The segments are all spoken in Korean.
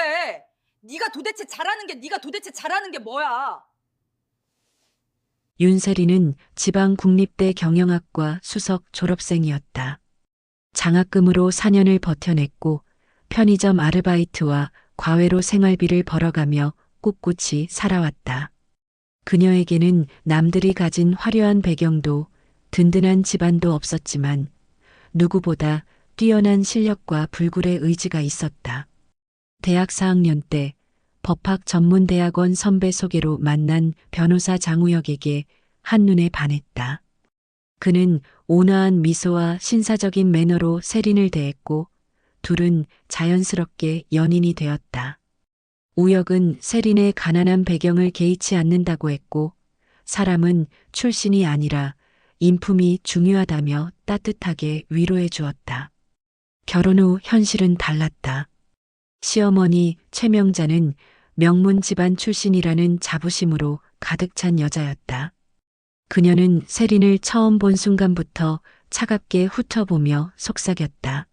너무해. 네가 도대체 잘하는 게 네가 도대체 잘하는 게 뭐야? 윤세리는 지방 국립대 경영학과 수석 졸업생이었다. 장학금으로 4년을 버텨냈고 편의점 아르바이트와 과외로 생활비를 벌어가며 꿋꿋이 살아왔다. 그녀에게는 남들이 가진 화려한 배경도 든든한 집안도 없었지만 누구보다 뛰어난 실력과 불굴의 의지가 있었다. 대학 4학년 때 법학 전문대학원 선배 소개로 만난 변호사 장우혁에게 한눈에 반했다. 그는 온화한 미소와 신사적인 매너로 세린을 대했고 둘은 자연스럽게 연인이 되었다. 우혁은 세린의 가난한 배경을 개의치 않는다고 했고 사람은 출신이 아니라 인품이 중요하다며 따뜻하게 위로해 주었다. 결혼 후 현실은 달랐다. 시어머니 최명자는 명문 집안 출신이라는 자부심으로 가득 찬 여자였다. 그녀는 세린을 처음 본 순간부터 차갑게 훑어보며 속삭였다.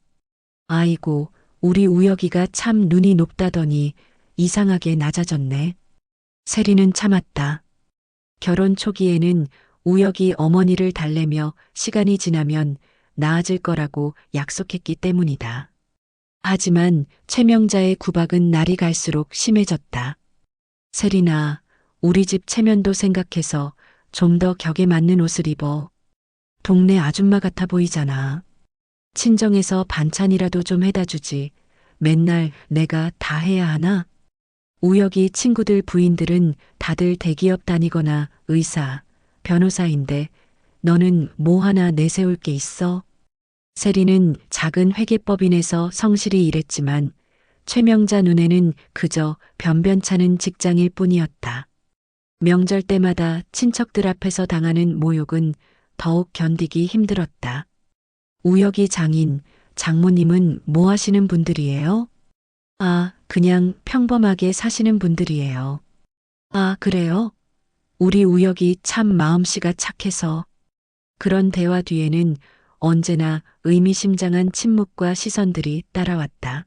아이고, 우리 우혁이가 참 눈이 높다더니 이상하게 낮아졌네. 세린은 참았다. 결혼 초기에는 우혁이 어머니를 달래며 시간이 지나면 나아질 거라고 약속했기 때문이다. 하지만 최명자의 구박은 날이 갈수록 심해졌다. 세린아, 우리 집 체면도 생각해서 좀 더 격에 맞는 옷을 입어. 동네 아줌마 같아 보이잖아. 친정에서 반찬이라도 좀 해다 주지. 맨날 내가 다 해야 하나? 우혁이 친구들 부인들은 다들 대기업 다니거나 의사, 변호사인데 너는 뭐 하나 내세울 게 있어? 세리는 작은 회계법인에서 성실히 일했지만 최명자 눈에는 그저 변변찮은 직장일 뿐이었다. 명절 때마다 친척들 앞에서 당하는 모욕은 더욱 견디기 힘들었다. 우혁이 장인, 장모님은 뭐 하시는 분들이에요? 아, 그냥 평범하게 사시는 분들이에요. 아, 그래요? 우리 우혁이 참 마음씨가 착해서. 그런 대화 뒤에는 언제나 의미심장한 침묵과 시선들이 따라왔다.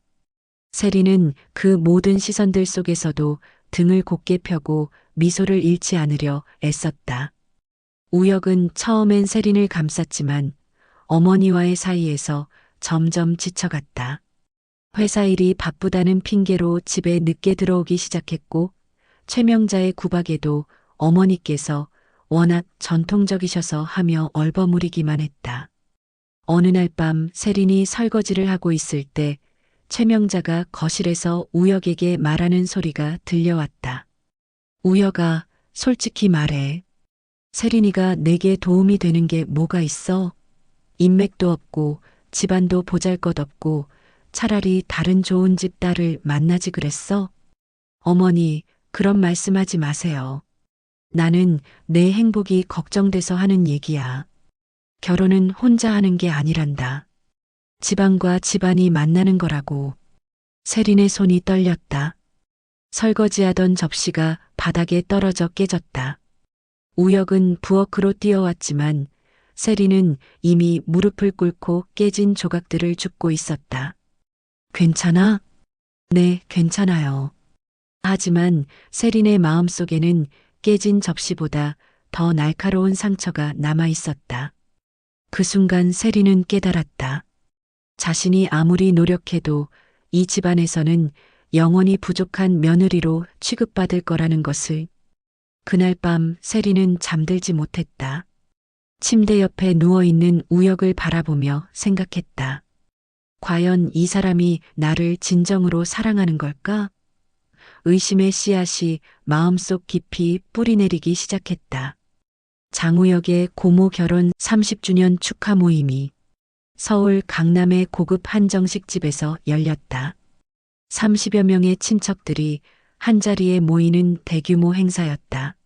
세리는 그 모든 시선들 속에서도 등을 곧게 펴고 미소를 잃지 않으려 애썼다. 우혁은 처음엔 세린을 감쌌지만 어머니와의 사이에서 점점 지쳐갔다. 회사 일이 바쁘다는 핑계로 집에 늦게 들어오기 시작했고 최명자의 구박에도 어머니께서 워낙 전통적이셔서 하며 얼버무리기만 했다. 어느 날 밤 세린이 설거지를 하고 있을 때 최명자가 거실에서 우혁에게 말하는 소리가 들려왔다. 우혁아, 솔직히 말해. 세린이가 내게 도움이 되는 게 뭐가 있어? 인맥도 없고 집안도 보잘것없고 차라리 다른 좋은 집 딸을 만나지 그랬어? 어머니, 그런 말씀하지 마세요. 나는 내 행복이 걱정돼서 하는 얘기야. 결혼은 혼자 하는 게 아니란다. 집안과 집안이 만나는 거라고. 세린의 손이 떨렸다. 설거지하던 접시가 바닥에 떨어져 깨졌다. 우혁은 부엌으로 뛰어왔지만 세린은 이미 무릎을 꿇고 깨진 조각들을 줍고 있었다. 괜찮아? 네, 괜찮아요. 하지만 세린의 마음속에는 깨진 접시보다 더 날카로운 상처가 남아 있었다. 그 순간 세린은 깨달았다. 자신이 아무리 노력해도 이 집안에서는 영원히 부족한 며느리로 취급받을 거라는 것을 그날 밤 세린은 잠들지 못했다. 침대 옆에 누워있는 우혁을 바라보며 생각했다. 과연 이 사람이 나를 진정으로 사랑하는 걸까? 의심의 씨앗이 마음속 깊이 뿌리내리기 시작했다. 장우혁의 고모 결혼 30주년 축하 모임이 서울 강남의 고급 한정식 집에서 열렸다. 30여 명의 친척들이 한자리에 모이는 대규모 행사였다.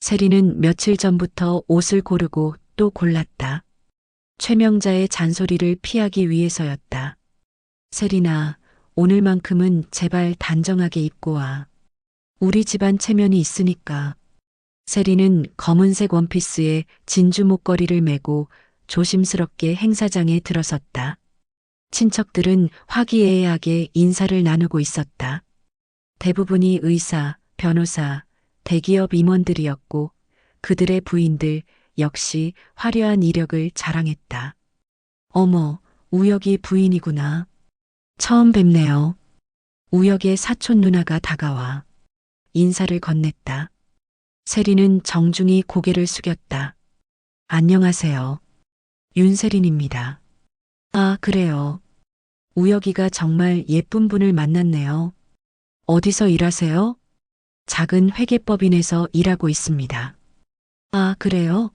세리는 며칠 전부터 옷을 고르고 또 골랐다. 최명자의 잔소리를 피하기 위해서였다. 세리나, 오늘만큼은 제발 단정하게 입고 와. 우리 집안 체면이 있으니까. 세리는 검은색 원피스에 진주 목걸이를 메고 조심스럽게 행사장에 들어섰다. 친척들은 화기애애하게 인사를 나누고 있었다. 대부분이 의사, 변호사, 대기업 임원들이었고 그들의 부인들 역시 화려한 이력을 자랑했다. 어머, 우혁이 부인이구나. 처음 뵙네요. 우혁의 사촌 누나가 다가와 인사를 건넸다. 세리는 정중히 고개를 숙였다. 안녕하세요. 윤세린입니다. 아, 그래요. 우혁이가 정말 예쁜 분을 만났네요. 어디서 일하세요? 작은 회계법인에서 일하고 있습니다. 아, 그래요?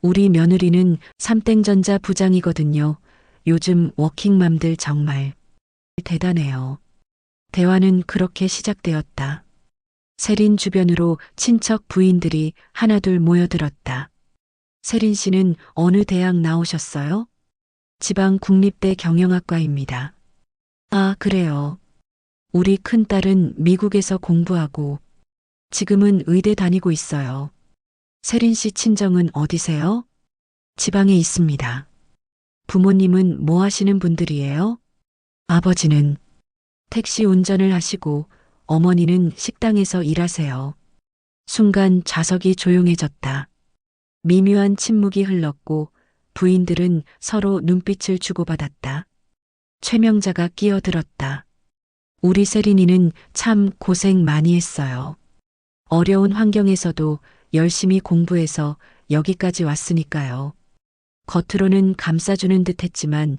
우리 며느리는 삼땡전자 부장이거든요. 요즘 워킹맘들 정말 대단해요. 대화는 그렇게 시작되었다. 세린 주변으로 친척 부인들이 하나둘 모여들었다. 세린 씨는 어느 대학 나오셨어요? 지방 국립대 경영학과입니다. 아, 그래요. 우리 큰딸은 미국에서 공부하고 지금은 의대 다니고 있어요. 세린 씨 친정은 어디세요? 지방에 있습니다. 부모님은 뭐 하시는 분들이에요? 아버지는 택시 운전을 하시고 어머니는 식당에서 일하세요. 순간 좌석이 조용해졌다. 미묘한 침묵이 흘렀고 부인들은 서로 눈빛을 주고받았다. 최명자가 끼어들었다. 우리 세린이는 참 고생 많이 했어요. 어려운 환경에서도 열심히 공부해서 여기까지 왔으니까요. 겉으로는 감싸주는 듯 했지만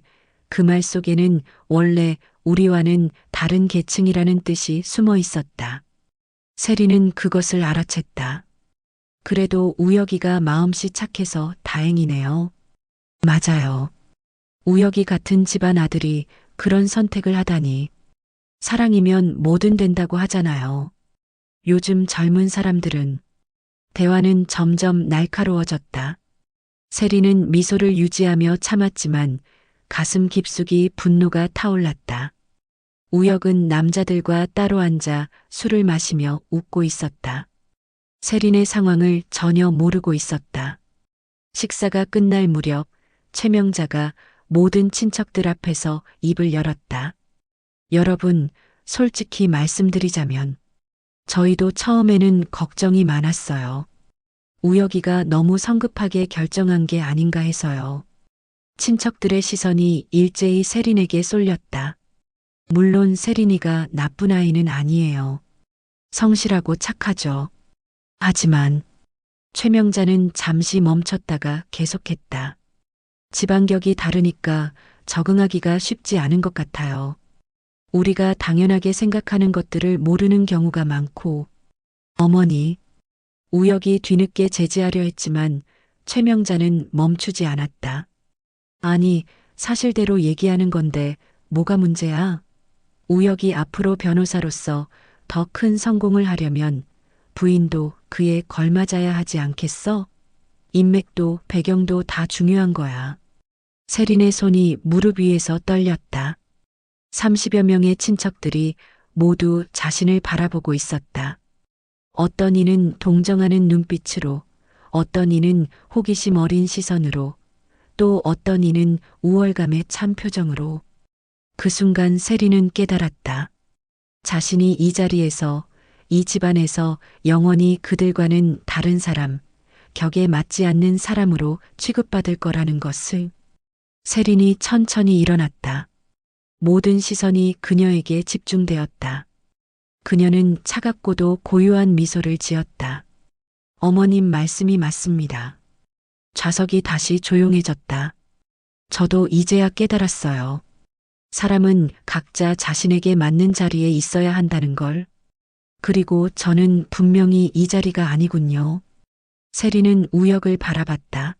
그 말 속에는 원래 우리와는 다른 계층이라는 뜻이 숨어 있었다. 세리는 그것을 알아챘다. 그래도 우혁이가 마음씨 착해서 다행이네요. 맞아요. 우혁이 같은 집안 아들이 그런 선택을 하다니. 사랑이면 뭐든 된다고 하잖아요. 요즘 젊은 사람들은 대화는 점점 날카로워졌다. 세리는 미소를 유지하며 참았지만 가슴 깊숙이 분노가 타올랐다. 우혁은 남자들과 따로 앉아 술을 마시며 웃고 있었다. 세린의 상황을 전혀 모르고 있었다. 식사가 끝날 무렵 최명자가 모든 친척들 앞에서 입을 열었다. 여러분, 솔직히 말씀드리자면 저희도 처음에는 걱정이 많았어요. 우혁이가 너무 성급하게 결정한 게 아닌가 해서요. 친척들의 시선이 일제히 세린에게 쏠렸다. 물론 세린이가 나쁜 아이는 아니에요. 성실하고 착하죠. 하지만 최명자는 잠시 멈췄다가 계속했다. 지방격이 다르니까 적응하기가 쉽지 않은 것 같아요. 우리가 당연하게 생각하는 것들을 모르는 경우가 많고, 어머니, 우혁이 뒤늦게 제지하려 했지만 최명자는 멈추지 않았다. 아니, 사실대로 얘기하는 건데 뭐가 문제야? 우혁이 앞으로 변호사로서 더 큰 성공을 하려면 부인도 그에 걸맞아야 하지 않겠어? 인맥도 배경도 다 중요한 거야. 세린의 손이 무릎 위에서 떨렸다. 30여 명의 친척들이 모두 자신을 바라보고 있었다. 어떤 이는 동정하는 눈빛으로, 어떤 이는 호기심 어린 시선으로, 또 어떤 이는 우월감의 참 표정으로. 그 순간 세리는 깨달았다. 자신이 이 자리에서, 이 집안에서 영원히 그들과는 다른 사람, 격에 맞지 않는 사람으로 취급받을 거라는 것을. 세린이 천천히 일어났다. 모든 시선이 그녀에게 집중되었다. 그녀는 차갑고도 고요한 미소를 지었다. 어머님 말씀이 맞습니다. 좌석이 다시 조용해졌다. 저도 이제야 깨달았어요. 사람은 각자 자신에게 맞는 자리에 있어야 한다는 걸. 그리고 저는 분명히 이 자리가 아니군요. 세리는 우혁을 바라봤다.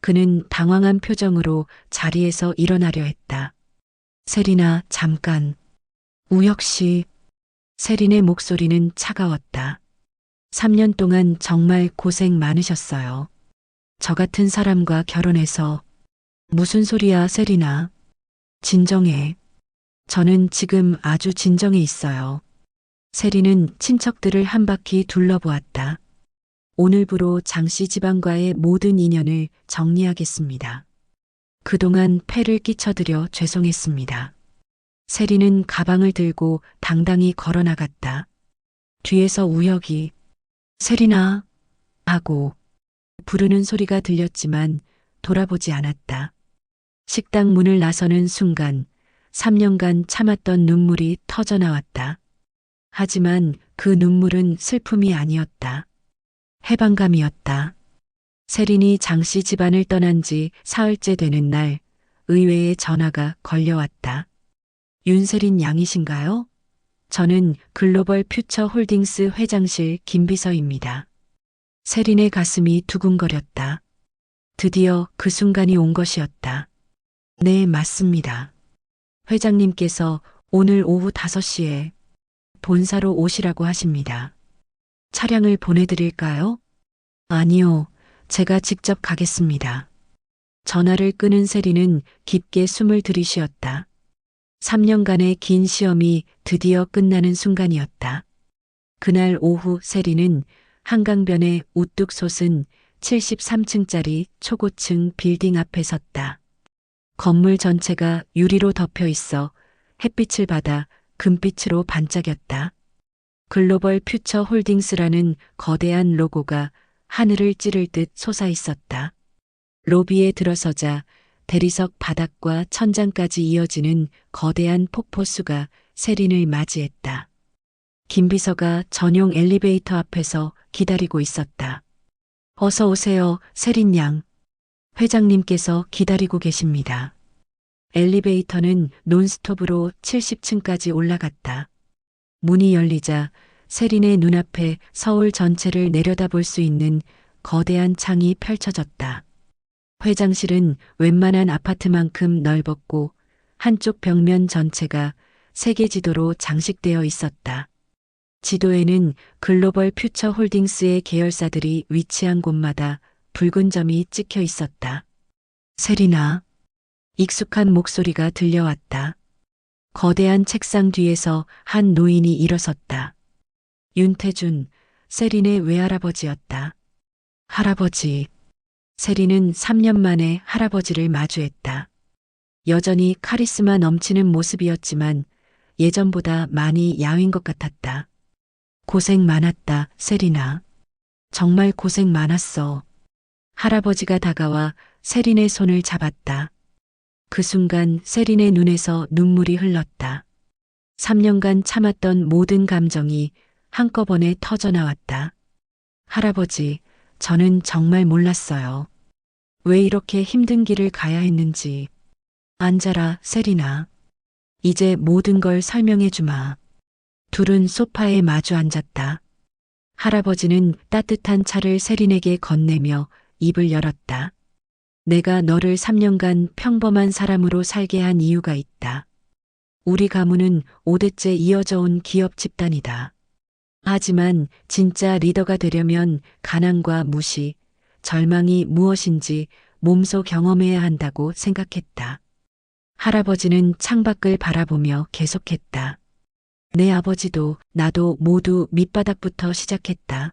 그는 당황한 표정으로 자리에서 일어나려 했다. 세리나 잠깐. 우혁 씨. 세린의 목소리는 차가웠다. 3년 동안 정말 고생 많으셨어요. 저 같은 사람과 결혼해서 무슨 소리야, 세리나. 진정해. 저는 지금 아주 진정해 있어요. 세리는 친척들을 한 바퀴 둘러보았다. 오늘부로 장씨 집안과의 모든 인연을 정리하겠습니다. 그동안 폐를 끼쳐드려 죄송했습니다. 세리는 가방을 들고 당당히 걸어 나갔다. 뒤에서 우혁이 세리나 하고 부르는 소리가 들렸지만 돌아보지 않았다. 식당 문을 나서는 순간 3년간 참았던 눈물이 터져 나왔다. 하지만 그 눈물은 슬픔이 아니었다. 해방감이었다. 세린이 장씨 집안을 떠난 지 사흘째 되는 날 의외의 전화가 걸려왔다. 윤세린 양이신가요? 저는 글로벌 퓨처 홀딩스 회장실 김비서입니다. 세린의 가슴이 두근거렸다. 드디어 그 순간이 온 것이었다. 네, 맞습니다. 회장님께서 오늘 오후 5시에 본사로 오시라고 하십니다. 차량을 보내드릴까요? 아니요, 제가 직접 가겠습니다. 전화를 끄는 세리는 깊게 숨을 들이쉬었다. 3년간의 긴 시험이 드디어 끝나는 순간이었다. 그날 오후 세리는 한강변에 우뚝 솟은 73층짜리 초고층 빌딩 앞에 섰다. 건물 전체가 유리로 덮여 있어 햇빛을 받아 금빛으로 반짝였다. 글로벌 퓨처 홀딩스라는 거대한 로고가 하늘을 찌를 듯 솟아 있었다. 로비에 들어서자 대리석 바닥과 천장까지 이어지는 거대한 폭포수가 세린을 맞이했다. 김비서가 전용 엘리베이터 앞에서 기다리고 있었다. 어서 오세요, 세린 양. 회장님께서 기다리고 계십니다. 엘리베이터는 논스톱으로 70층까지 올라갔다. 문이 열리자 세린의 눈앞에 서울 전체를 내려다볼 수 있는 거대한 창이 펼쳐졌다. 회장실은 웬만한 아파트만큼 넓었고 한쪽 벽면 전체가 세계 지도로 장식되어 있었다. 지도에는 글로벌 퓨처 홀딩스의 계열사들이 위치한 곳마다 붉은 점이 찍혀 있었다. 세리나. 익숙한 목소리가 들려왔다. 거대한 책상 뒤에서 한 노인이 일어섰다. 윤태준, 세린의 외할아버지였다. 할아버지. 세린은 3년 만에 할아버지를 마주했다. 여전히 카리스마 넘치는 모습이었지만 예전보다 많이 야윈 것 같았다. 고생 많았다, 세린아. 정말 고생 많았어. 할아버지가 다가와 세린의 손을 잡았다. 그 순간 세린의 눈에서 눈물이 흘렀다. 3년간 참았던 모든 감정이 한꺼번에 터져 나왔다. 할아버지, 저는 정말 몰랐어요. 왜 이렇게 힘든 길을 가야 했는지. 앉아라, 세린아. 이제 모든 걸 설명해 주마. 둘은 소파에 마주 앉았다. 할아버지는 따뜻한 차를 세린에게 건네며 입을 열었다. 내가 너를 3년간 평범한 사람으로 살게 한 이유가 있다. 우리 가문은 5대째 이어져 온 기업 집단이다. 하지만 진짜 리더가 되려면 가난과 무시, 절망이 무엇인지 몸소 경험해야 한다고 생각했다. 할아버지는 창밖을 바라보며 계속했다. 내 아버지도 나도 모두 밑바닥부터 시작했다.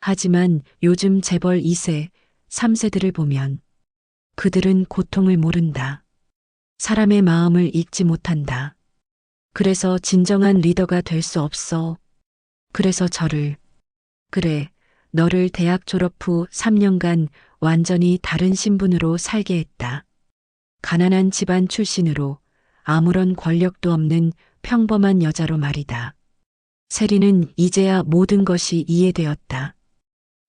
하지만 요즘 재벌 2세, 3세들을 보면 그들은 고통을 모른다. 사람의 마음을 읽지 못한다. 그래서 진정한 리더가 될 수 없어. 그래서 저를, 그래, 너를 대학 졸업 후 3년간 완전히 다른 신분으로 살게 했다. 가난한 집안 출신으로 아무런 권력도 없는 평범한 여자로 말이다. 세리는 이제야 모든 것이 이해되었다.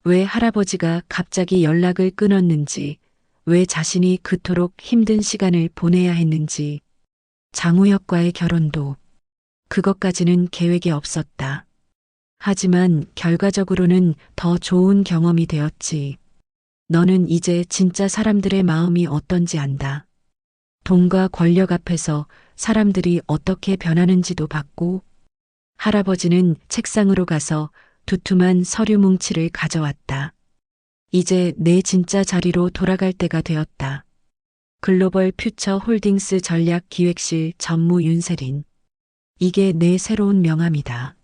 왜 할아버지가 갑자기 연락을 끊었는지, 왜 자신이 그토록 힘든 시간을 보내야 했는지, 장우혁과의 결혼도 그것까지는 계획에 없었다. 하지만 결과적으로는 더 좋은 경험이 되었지. 너는 이제 진짜 사람들의 마음이 어떤지 안다. 돈과 권력 앞에서 사람들이 어떻게 변하는지도 봤고, 할아버지는 책상으로 가서 두툼한 서류 뭉치를 가져왔다. 이제 내 진짜 자리로 돌아갈 때가 되었다. 글로벌 퓨처 홀딩스 전략 기획실 전무 윤세린. 이게 내 새로운 명함이다.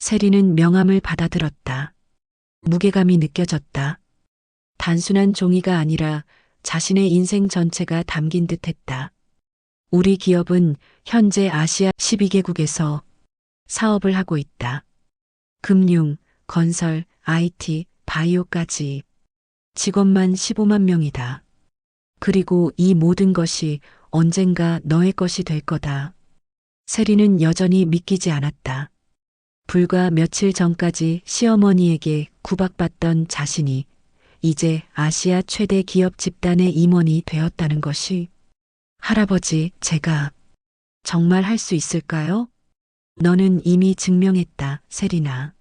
세린은 명함을 받아들었다. 무게감이 느껴졌다. 단순한 종이가 아니라 자신의 인생 전체가 담긴 듯 했다. 우리 기업은 현재 아시아 12개국에서 사업을 하고 있다. 금융, 건설, IT, 바이오까지 직원만 15만 명이다. 그리고 이 모든 것이 언젠가 너의 것이 될 거다. 세리는 여전히 믿기지 않았다. 불과 며칠 전까지 시어머니에게 구박받던 자신이 이제 아시아 최대 기업 집단의 임원이 되었다는 것이 할아버지, 제가 정말 할 수 있을까요? 너는 이미 증명했다, 세리나.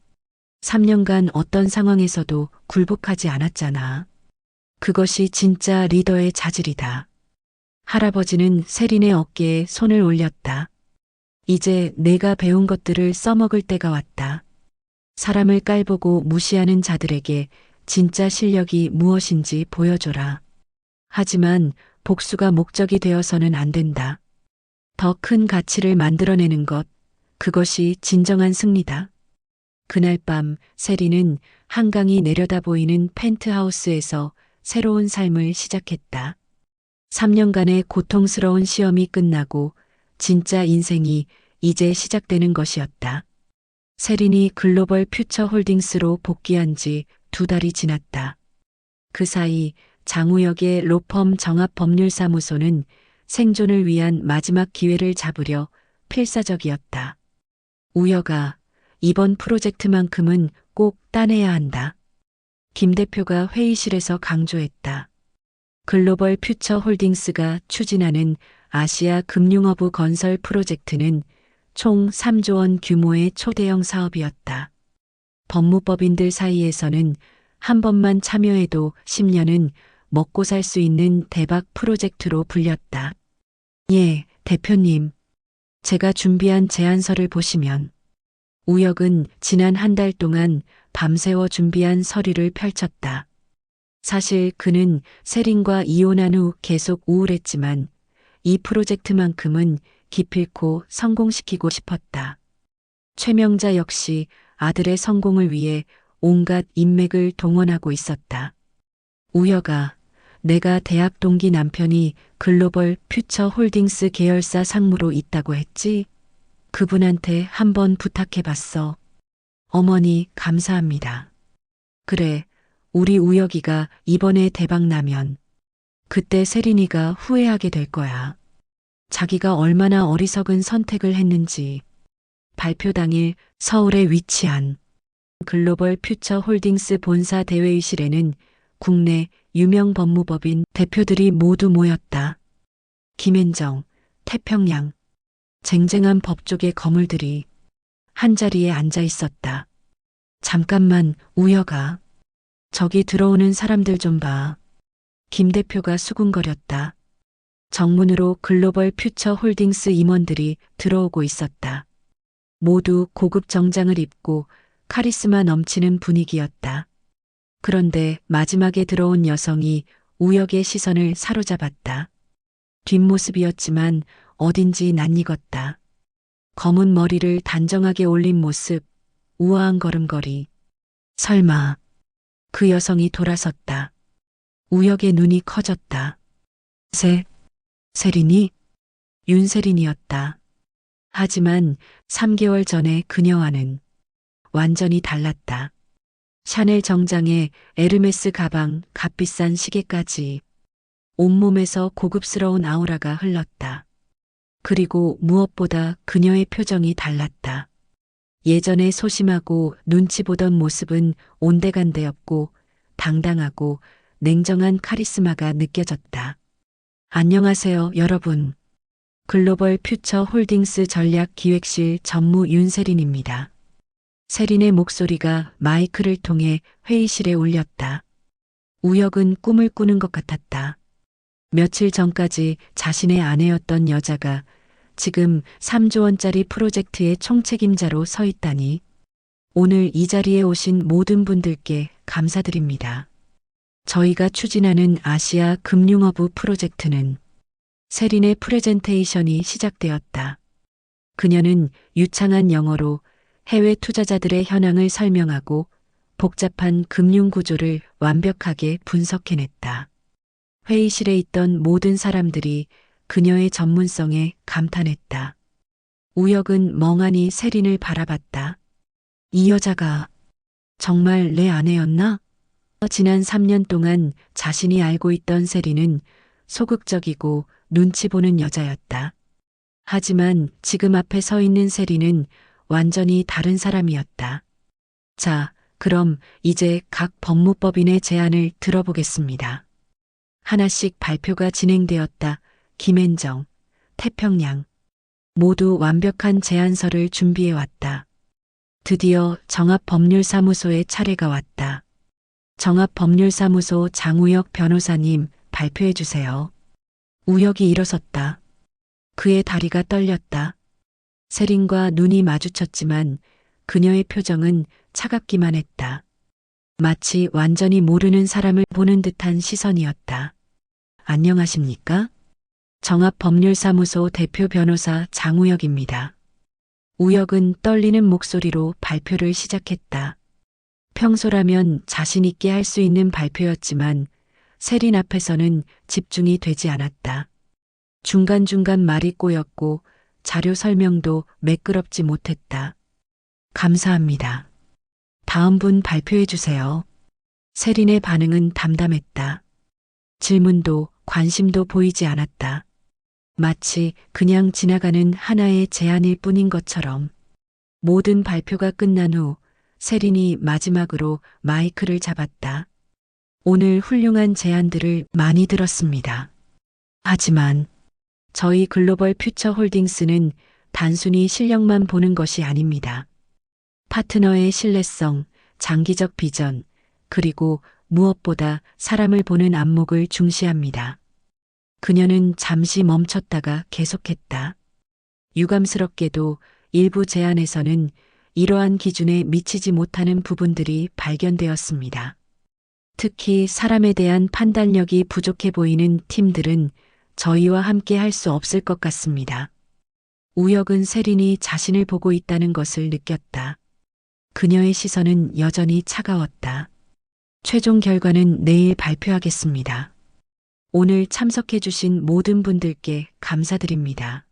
3년간 어떤 상황에서도 굴복하지 않았잖아. 그것이 진짜 리더의 자질이다. 할아버지는 세린의 어깨에 손을 올렸다. 이제 내가 배운 것들을 써먹을 때가 왔다. 사람을 깔보고 무시하는 자들에게 진짜 실력이 무엇인지 보여줘라. 하지만 복수가 목적이 되어서는 안 된다. 더 큰 가치를 만들어내는 것, 그것이 진정한 승리다. 그날 밤 세리는 한강이 내려다 보이는 펜트하우스에서 새로운 삶을 시작했다. 3년간의 고통스러운 시험이 끝나고 진짜 인생이 이제 시작되는 것이었다. 세린이 글로벌 퓨처 홀딩스로 복귀한 지 두 달이 지났다. 그 사이 장우혁의 로펌 정합법률사무소는 생존을 위한 마지막 기회를 잡으려 필사적이었다. 우여가 이번 프로젝트만큼은 꼭 따내야 한다. 김 대표가 회의실에서 강조했다. 글로벌 퓨처 홀딩스가 추진하는 아시아 금융허브 건설 프로젝트는 총 3조 원 규모의 초대형 사업이었다. 법무법인들 사이에서는 한 번만 참여해도 10년은 먹고 살 수 있는 대박 프로젝트로 불렸다. 예, 대표님. 제가 준비한 제안서를 보시면 우혁은 지난 한 달 동안 밤새워 준비한 서류를 펼쳤다. 사실 그는 세린과 이혼한 후 계속 우울했지만 이 프로젝트만큼은 기필코 성공시키고 싶었다. 최명자 역시 아들의 성공을 위해 온갖 인맥을 동원하고 있었다. 우여가 내가 대학 동기 남편이 글로벌 퓨처 홀딩스 계열사 상무로 있다고 했지? 그분한테 한번 부탁해 봤어. 어머니, 감사합니다. 그래, 우리 우혁이가 이번에 대박 나면 그때 세린이가 후회하게 될 거야. 자기가 얼마나 어리석은 선택을 했는지. 발표 당일 서울에 위치한 글로벌 퓨처 홀딩스 본사 대회의실에는 국내 유명 법무법인 대표들이 모두 모였다. 김앤정, 태평양, 쟁쟁한 법조계 거물들이 한자리에 앉아 있었다. 잠깐만 우여가 저기 들어오는 사람들 좀 봐. 김 대표가 수군거렸다. 정문으로 글로벌 퓨처 홀딩스 임원들이 들어오고 있었다. 모두 고급 정장을 입고 카리스마 넘치는 분위기였다. 그런데 마지막에 들어온 여성이 우혁의 시선을 사로잡았다. 뒷모습이었지만 어딘지 낯익었다. 검은 머리를 단정하게 올린 모습, 우아한 걸음걸이. 설마 그 여성이 돌아섰다. 우혁의 눈이 커졌다. 세, 세린이? 윤세린이었다. 하지만 3개월 전에 그녀와는 완전히 달랐다. 샤넬 정장에 에르메스 가방, 값비싼 시계까지 온몸에서 고급스러운 아우라가 흘렀다. 그리고 무엇보다 그녀의 표정이 달랐다. 예전에 소심하고 눈치 보던 모습은 온데간데없고 당당하고 냉정한 카리스마가 느껴졌다. 안녕하세요, 여러분. 글로벌 퓨처 홀딩스 전략 기획실 전무 윤세린입니다. 세린의 목소리가 마이크를 통해 회의실에 울렸다. 우혁은 꿈을 꾸는 것 같았다. 며칠 전까지 자신의 아내였던 여자가 지금 3조 원짜리 프로젝트의 총책임자로 서 있다니. 오늘 이 자리에 오신 모든 분들께 감사드립니다. 저희가 추진하는 아시아 금융허브 프로젝트는 세린의 프레젠테이션이 시작되었다. 그녀는 유창한 영어로 해외 투자자들의 현황을 설명하고 복잡한 금융 구조를 완벽하게 분석해냈다. 회의실에 있던 모든 사람들이 그녀의 전문성에 감탄했다. 우혁은 멍하니 세린을 바라봤다. 이 여자가 정말 내 아내였나? 지난 3년 동안 자신이 알고 있던 세린은 소극적이고 눈치 보는 여자였다. 하지만 지금 앞에 서 있는 세린은 완전히 다른 사람이었다. 자, 그럼 이제 각 법무법인의 제안을 들어보겠습니다. 하나씩 발표가 진행되었다. 김앤정, 태평양. 모두 완벽한 제안서를 준비해 왔다. 드디어 정합법률사무소의 차례가 왔다. 정합법률사무소 장우혁 변호사님 발표해 주세요. 우혁이 일어섰다. 그의 다리가 떨렸다. 세린과 눈이 마주쳤지만 그녀의 표정은 차갑기만 했다. 마치 완전히 모르는 사람을 보는 듯한 시선이었다. 안녕하십니까? 정합법률사무소 대표 변호사 장우혁입니다. 우혁은 떨리는 목소리로 발표를 시작했다. 평소라면 자신 있게 할 수 있는 발표였지만 세린 앞에서는 집중이 되지 않았다. 중간중간 말이 꼬였고 자료 설명도 매끄럽지 못했다. 감사합니다. 다음 분 발표해 주세요. 세린의 반응은 담담했다. 질문도 관심도 보이지 않았다. 마치 그냥 지나가는 하나의 제안일 뿐인 것처럼 모든 발표가 끝난 후 세린이 마지막으로 마이크를 잡았다. 오늘 훌륭한 제안들을 많이 들었습니다. 하지만 저희 글로벌 퓨처 홀딩스는 단순히 실력만 보는 것이 아닙니다. 파트너의 신뢰성, 장기적 비전, 그리고 무엇보다 사람을 보는 안목을 중시합니다. 그녀는 잠시 멈췄다가 계속했다. 유감스럽게도 일부 제안에서는 이러한 기준에 미치지 못하는 부분들이 발견되었습니다. 특히 사람에 대한 판단력이 부족해 보이는 팀들은 저희와 함께 할 수 없을 것 같습니다. 우혁은 세린이 자신을 보고 있다는 것을 느꼈다. 그녀의 시선은 여전히 차가웠다. 최종 결과는 내일 발표하겠습니다. 오늘 참석해주신 모든 분들께 감사드립니다.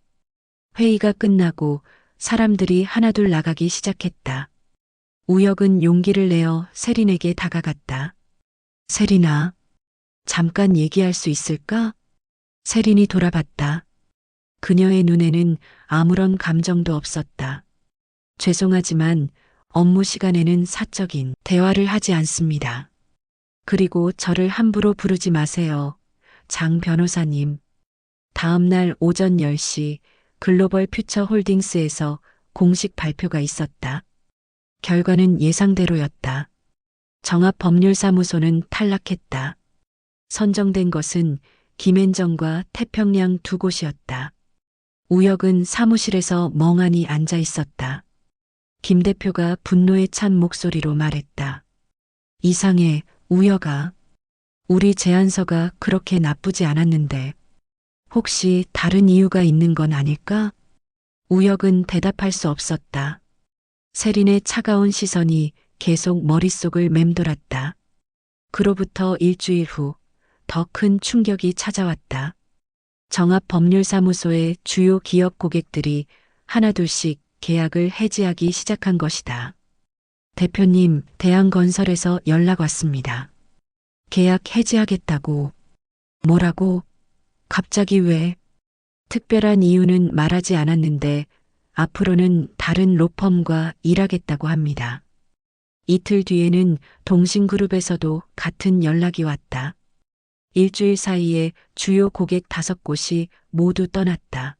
회의가 끝나고 사람들이 하나둘 나가기 시작했다. 우혁은 용기를 내어 세린에게 다가갔다. 세린아, 잠깐 얘기할 수 있을까? 세린이 돌아봤다. 그녀의 눈에는 아무런 감정도 없었다. 죄송하지만 업무 시간에는 사적인 대화를 하지 않습니다. 그리고 저를 함부로 부르지 마세요. 장 변호사님. 다음 날 오전 10시 글로벌 퓨처 홀딩스에서 공식 발표가 있었다. 결과는 예상대로였다. 정합 법률사무소는 탈락했다. 선정된 것은 김앤정과 태평양 두 곳이었다. 우혁은 사무실에서 멍하니 앉아 있었다. 김 대표가 분노에 찬 목소리로 말했다. 이상해, 우혁아. 우리 제안서가 그렇게 나쁘지 않았는데 혹시 다른 이유가 있는 건 아닐까? 우혁은 대답할 수 없었다. 세린의 차가운 시선이 계속 머릿속을 맴돌았다. 그로부터 일주일 후 더 큰 충격이 찾아왔다. 정합법률사무소의 주요 기업 고객들이 하나둘씩 계약을 해지하기 시작한 것이다. 대표님, 대한건설에서 연락 왔습니다. 계약 해지하겠다고. 뭐라고? 갑자기 왜? 특별한 이유는 말하지 않았는데 앞으로는 다른 로펌과 일하겠다고 합니다. 이틀 뒤에는 동신그룹에서도 같은 연락이 왔다. 일주일 사이에 주요 고객 다섯 곳이 모두 떠났다.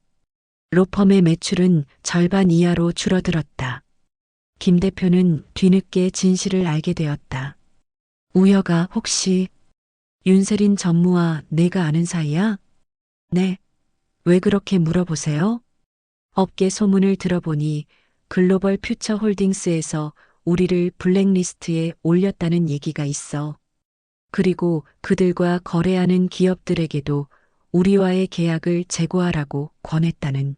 로펌의 매출은 절반 이하로 줄어들었다. 김 대표는 뒤늦게 진실을 알게 되었다. 우여가 혹시 윤세린 전무와 내가 아는 사이야? 네. 왜 그렇게 물어보세요? 업계 소문을 들어보니 글로벌 퓨처 홀딩스에서 우리를 블랙리스트에 올렸다는 얘기가 있어. 그리고 그들과 거래하는 기업들에게도 우리와의 계약을 재고하라고 권했다는.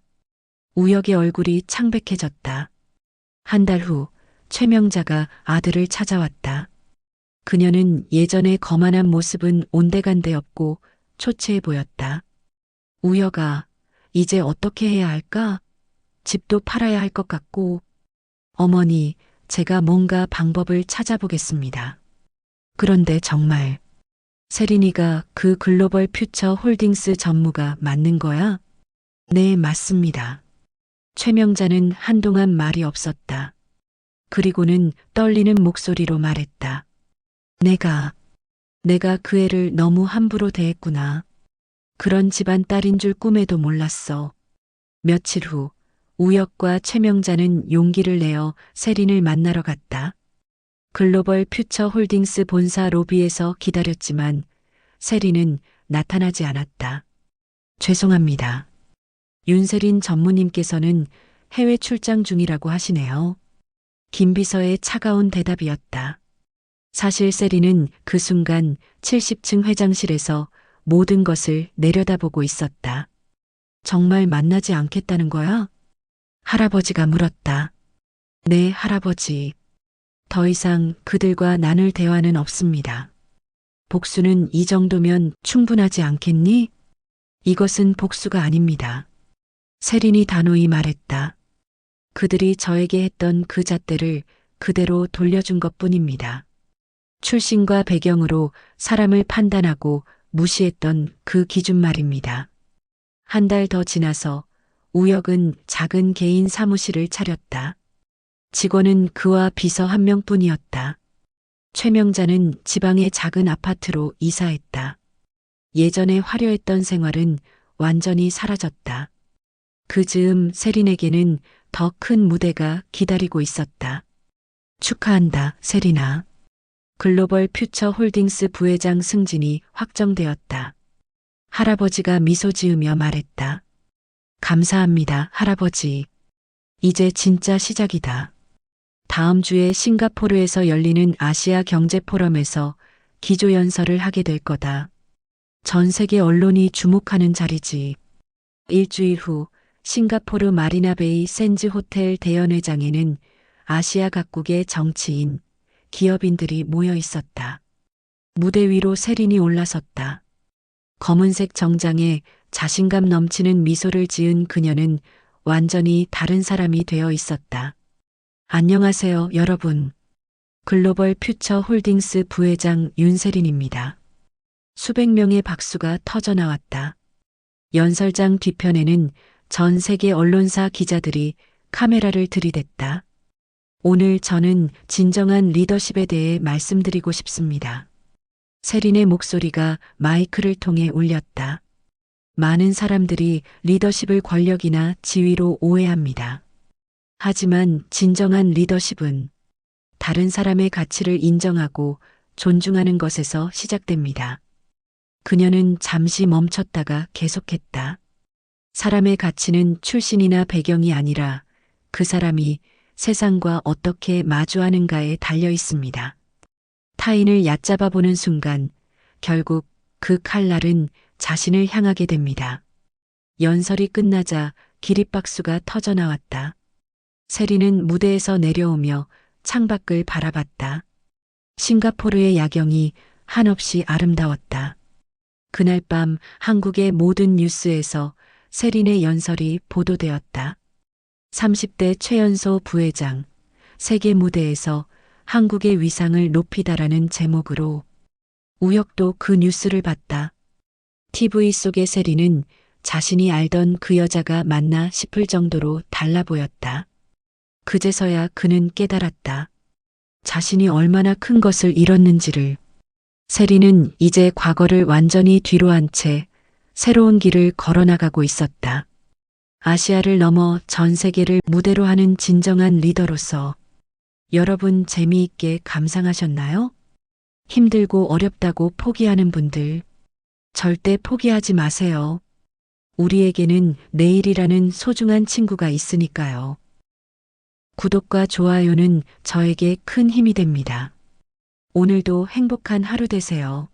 우혁의 얼굴이 창백해졌다. 한 달 후 최명자가 아들을 찾아왔다. 그녀는 예전의 거만한 모습은 온데간데 없고 초췌해 보였다. 우여가 이제 어떻게 해야 할까? 집도 팔아야 할 것 같고. 어머니, 제가 뭔가 방법을 찾아보겠습니다. 그런데 정말 세린이가 그 글로벌 퓨처 홀딩스 전무가 맞는 거야? 네, 맞습니다. 최명자는 한동안 말이 없었다. 그리고는 떨리는 목소리로 말했다. 내가, 내가 그 애를 너무 함부로 대했구나. 그런 집안 딸인 줄 꿈에도 몰랐어. 며칠 후, 우혁과 최명자는 용기를 내어 세린을 만나러 갔다. 글로벌 퓨처 홀딩스 본사 로비에서 기다렸지만 세린은 나타나지 않았다. 죄송합니다. 윤세린 전무님께서는 해외 출장 중이라고 하시네요. 김 비서의 차가운 대답이었다. 사실 세린은 그 순간 70층 회장실에서 모든 것을 내려다보고 있었다. 정말 만나지 않겠다는 거야? 할아버지가 물었다. 네, 할아버지. 더 이상 그들과 나눌 대화는 없습니다. 복수는 이 정도면 충분하지 않겠니? 이것은 복수가 아닙니다. 세린이 단호히 말했다. 그들이 저에게 했던 그 잣대를 그대로 돌려준 것 뿐입니다. 출신과 배경으로 사람을 판단하고 무시했던 그 기준 말입니다. 한 달 더 지나서 우혁은 작은 개인 사무실을 차렸다. 직원은 그와 비서 한 명뿐이었다. 최명자는 지방의 작은 아파트로 이사했다. 예전에 화려했던 생활은 완전히 사라졌다. 그 즈음 세린에게는 더 큰 무대가 기다리고 있었다. 축하한다, 세린아. 글로벌 퓨처 홀딩스 부회장 승진이 확정되었다. 할아버지가 미소 지으며 말했다. 감사합니다, 할아버지. 이제 진짜 시작이다. 다음 주에 싱가포르에서 열리는 아시아 경제 포럼에서 기조연설을 하게 될 거다. 전 세계 언론이 주목하는 자리지. 일주일 후 싱가포르 마리나베이 샌즈 호텔 대연회장에는 아시아 각국의 정치인, 기업인들이 모여 있었다. 무대 위로 세린이 올라섰다. 검은색 정장에 자신감 넘치는 미소를 지은 그녀는 완전히 다른 사람이 되어 있었다. 안녕하세요, 여러분. 글로벌 퓨처 홀딩스 부회장 윤세린입니다. 수백 명의 박수가 터져 나왔다. 연설장 뒤편에는 전 세계 언론사 기자들이 카메라를 들이댔다. 오늘 저는 진정한 리더십에 대해 말씀드리고 싶습니다. 세린의 목소리가 마이크를 통해 울렸다. 많은 사람들이 리더십을 권력이나 지위로 오해합니다. 하지만 진정한 리더십은 다른 사람의 가치를 인정하고 존중하는 것에서 시작됩니다. 그녀는 잠시 멈췄다가 계속했다. 사람의 가치는 출신이나 배경이 아니라 그 사람이 세상과 어떻게 마주하는가에 달려 있습니다. 타인을 얕잡아 보는 순간 결국 그 칼날은 자신을 향하게 됩니다. 연설이 끝나자 기립박수가 터져 나왔다. 세리는 무대에서 내려오며 창밖을 바라봤다. 싱가포르의 야경이 한없이 아름다웠다. 그날 밤 한국의 모든 뉴스에서 세린의 연설이 보도되었다. 30대 최연소 부회장, 세계 무대에서 한국의 위상을 높이다라는 제목으로 우혁도 그 뉴스를 봤다. TV 속의 세리는 자신이 알던 그 여자가 맞나 싶을 정도로 달라 보였다. 그제서야 그는 깨달았다. 자신이 얼마나 큰 것을 잃었는지를. 세리는 이제 과거를 완전히 뒤로 한 채 새로운 길을 걸어나가고 있었다. 아시아를 넘어 전 세계를 무대로 하는 진정한 리더로서 여러분 재미있게 감상하셨나요? 힘들고 어렵다고 포기하는 분들 절대 포기하지 마세요. 우리에게는 내일이라는 소중한 친구가 있으니까요. 구독과 좋아요는 저에게 큰 힘이 됩니다. 오늘도 행복한 하루 되세요.